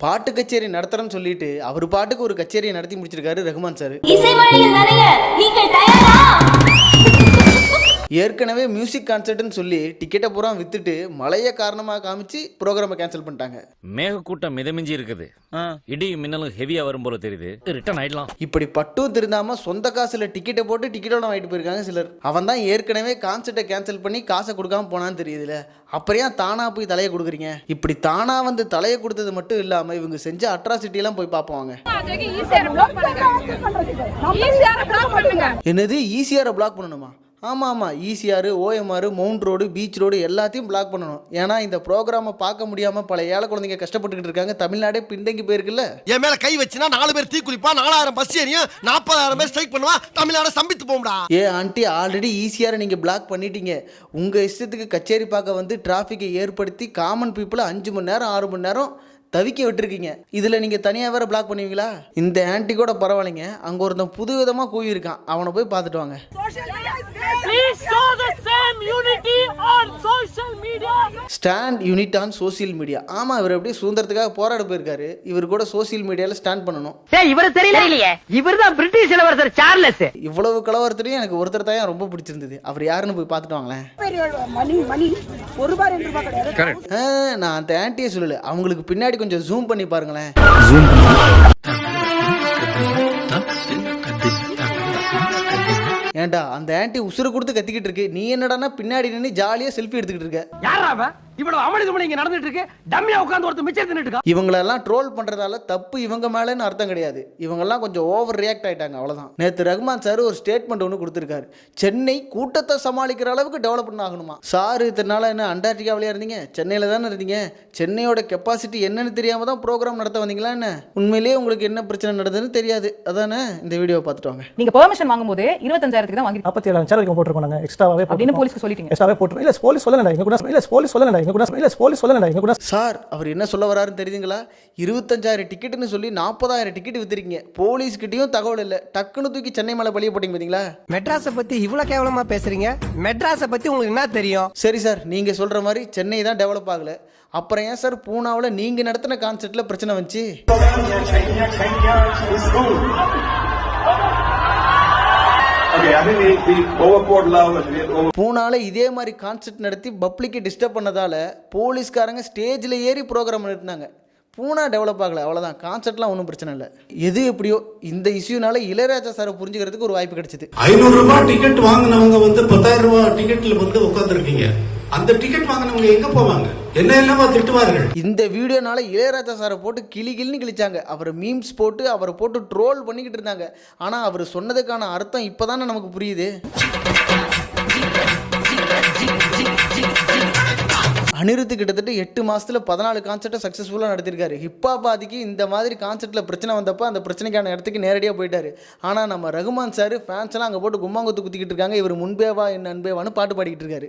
பாட்டு கச்சேரி நடத்துறேன்னு சொல்லிட்டு அவர் பாட்டுக்கு ஒரு கச்சேரியை நடத்தி முடிச்சிருக்காரு ரகுமான் சார். இசைமழையில் நிறைய நீங்கள் தயாரா? ஏற்கனவே மியூசிக் கான்சர்ட்னு சொல்லி டிக்கெட்டை பூரா வித்துட்டு மழையை காரணமாக காமிச்சு ப்ரோக்ராமை கேன்சல் பண்ணிட்டாங்க. மேகக்கூட்டம் மிதமிஞ்சி இருக்குது. இடி மின்னலும் ஹெவியா வரும் போல தெரியுது. ரிட்டர்ன் ஆயிடலாம். இப்படி பட்டும் திருந்தாம சொந்த காசுல டிக்கெட்டை போட்டு டிக்கெட்டோட வாங்கிட்டு போயிருக்காங்க சிலர். அவன் தான் ஏற்கனவே கான்சர்ட்டை கேன்சல் பண்ணி காசை கொடுக்காம போனான்னு தெரியுதுல. அப்புறம் ஏன் தானா போய் தலையை கொடுக்குறீங்க? இப்படி தானா வந்து தலையை கொடுத்தது மட்டும் இல்லாம இவங்க செஞ்ச அட்ராசிட்டி எல்லாம் போய் பார்ப்போங்க என்னது ஈசிஆரை பிளாக் பண்ணணுமா? ஆமாம் ஆமாம் ECR OMR mount road beach road எல்லாத்தையும் பிளாக் பண்ணணும். ஏன்னா இந்த ப்ரோக்ராமை பார்க்க முடியாமல் பல ஏழை குழந்தைங்க கஷ்டப்பட்டுக்கிட்டு இருக்காங்க. தமிழ்நாடே பின்தங்கி போயிருக்குல்ல? என் மேல கை வச்சுனா நாலு பேர் தீ குளிப்பா நாலாயிரம் பஸ் ஏறியும் நாற்பதாயிரம் பேர் ஸ்ட்ரைக் பண்ணுவா தமிழ்நாடு சம்பித்து போகும்டா. ஏ ஆண்டி ஆல்ரெடி ஈஸியாக நீங்கள் பிளாக் பண்ணிட்டீங்க. உங்கள் இஷ்டத்துக்கு கச்சேரி பார்க்க வந்து டிராஃபிக்கை ஏற்படுத்தி காமன் பீப்புளை அஞ்சு மணி நேரம் ஆறு மணி நேரம் தவிக்க விட்டுருக்கீங்க. இதில் நீங்கள் தனியாக வேறு பிளாக் பண்ணுவீங்களா? இந்த ஆன்ட்டி கூட பரவாயில்லைங்க. அங்கே ஒருத்தன் புது விதமாக கூவியிருக்கான். அவனை போய் பார்த்துட்டு வாங்க. Stand unit on social media. ஆமாம் இவர் அப்படியே சுதந்திரத்துக்காக போராட போயிருக்காரு. இவர் கூட சோசியல் மீடியாவில் ஸ்டாண்ட் பண்ணணும். ஏய் இவரு தெரியல. இவர் தான் பிரிட்டிஷ் இளவரசர் சார்லஸ். இவ்வளவு கலவரத்துலையும் எனக்கு ஒருத்தர் தான் ரொம்ப பிடிச்சிருந்தது? அவர் யாருன்னு போய் பார்த்துட்டு வாங்களேன். நான் அந்த ஆன்ட்டியை சொல்லலை. அவங்களுக்கு பின்னாடி கொஞ்சம் ஜூம் பண்ணி பாருங்களேன். ஏன்டா அந்த ஆன்ட்டி உசுறு கொடுத்து கத்திக்கிட்டு இருக்கு. நீ என்னடான்னா பின்னாடி நின்று ஜாலியாக செல்ஃபி எடுத்துக்கிட்டு இருக்க. இவ்வளவு அமளி துமளி இங்க நடந்துட்டு இருக்கு. டம்மியா உட்கார்ந்து ஒருத்தர் மிச்சம் தின்னுட்டு இருக்கான் இவங்களெல்லாம் ட்ரோல் பண்ணுறதால தப்பு இவங்க மேலேன்னு அர்த்தம் கிடையாது. இவங்கெல்லாம் கொஞ்சம் ஓவர் ரியாக்ட் ஆயிட்டாங்க அவ்வளோதான் நேற்று ரகுமான் சார் ஒரு ஸ்டேட்மெண்ட் ஒன்று கொடுத்துருக்காரு. சென்னை கூட்டத்தை சமாளிக்கிற அளவுக்கு டெவலப்மெண்ட் ஆகணுமா? சார் இத்தனால என்ன அண்டார்டிகாவிலேயே இருந்தீங்க? சென்னையில் தானே இருந்தீங்க? சென்னையோட கெப்பாசிட்டி என்னன்னு தெரியாம தான் ப்ரோக்ராம் நடத்த வந்தீங்களா என்ன? உண்மையிலேயே உங்களுக்கு என்ன பிரச்சனை நடந்ததுன்னு தெரியாது. அதானே? இந்த வீடியோவை பார்த்துட்டு வாங்க. நீங்க பெர்மிஷன் வாங்கும்போது இருபத்தஞ்சாயிரத்துக்கு தான் வாங்கி நாற்பத்தி ஏழாயிரம் சேனல் போட்டிருக்கோம் நாங்கள் எக்ஸ்ட்ராவே அப்படின்னு போலீஸ்க்கு சொல்லிட்டீங்க. எக்ஸ்ட்ராவே போட்டுருக்கோம். இல்லை போலீஸ் சொல்லலை எங்க கூட இல்லை போலீஸ் சொல்லலை எங்க கூட இல்லை போலீஸ் சொல்லலை எங்க கூட சார் அவர் என்ன சொல்ல வராருன்னு தெரியுதுங்களா? இருபத்தஞ்சாயிரம் டிக்கெட்டுன்னு சொல்லி நாற்பதாயிரம் டிக்கெட் வித்துருக்கீங்க. போலீஸ்கிட்டயும் தகவல் இல்லை. டக்குன்னு தூக்கி சென்னை மேலே பழிய போட்டீங்க பார்த்தீங்களா மெட்ராஸை பத்தி இவ்வளவு கேவலமா பேசுறீங்க? மெட்ராஸை பத்தி உங்களுக்கு என்ன தெரியும்? சரி சார் நீங்கள் சொல்கிற மாதிரி சென்னை தான் டெவலப் ஆகல. அப்புறம் ஏன் சார் பூனாவில் நீங்கள் நடத்தின கான்செர்ட்டில் பிரச்சனை வந்துச்சு? பூனால இதே மாதிரி கான்சர்ட் நடத்தி பப்ளிக்கை டிஸ்டர்ப் பண்ணதால போலீஸ்காரங்க ஸ்டேஜில் ஏறி ப்ரோக்ராம் நிறுத்தினாங்க பூனா டெவலப் ஆகலை அவ்வளோதான் கான்செர்ட்லாம் ஒன்றும் பிரச்சனை இல்லை. எது எப்படியோ இந்த இஷ்யூனால இளையராஜா சாரை புரிஞ்சுக்கிறதுக்கு ஒரு வாய்ப்பு கிடைச்சது. ஐநூறு ரூபாய் டிக்கெட் வாங்கினவங்க வந்து பத்தாயிரம் ரூபாய் டிக்கெட்டில் வந்து உட்காந்துருக்கீங்க அந்த டிக்கெட் வாங்கினவங்க எங்க போவாங்க? என்ன எல்லாமா திட்டுவார்கள்? இந்த வீடியோனால இளையராஜா சாரை போட்டு கிளி கிளின்னு கிழிச்சாங்க. அவரை மீம்ஸ் போட்டு அவரை போட்டு ட்ரோல் பண்ணிக்கிட்டு இருந்தாங்க. ஆனா அவர் சொன்னதுக்கான அர்த்தம் இப்பதானே நமக்கு புரியுது. அனிருத்து கிட்டத்தட்ட எட்டு மாசத்துல பதினாலு கான்சர்ட்டை சக்ஸஸ்ஃபுல்லாக நடத்திருக்காரு. ஹிப்பாபாதிக்கு இந்த மாதிரி கான்சர்ட்டில் பிரச்சனை வந்தப்போ அந்த பிரச்சனைக்கான இடத்துக்கு நேரடியாக போயிட்டாரு. ஆனால் நம்ம ரகுமான் சார் ஃபேன்ஸ் எல்லாம் அங்கே போட்டு கும்மாங்குத்து குத்திக்கிட்டு இருக்காங்க. இவர் முன்பேவா என் அன்பேவான்னு பாட்டு பாடிக்கிட்டு இருக்காரு.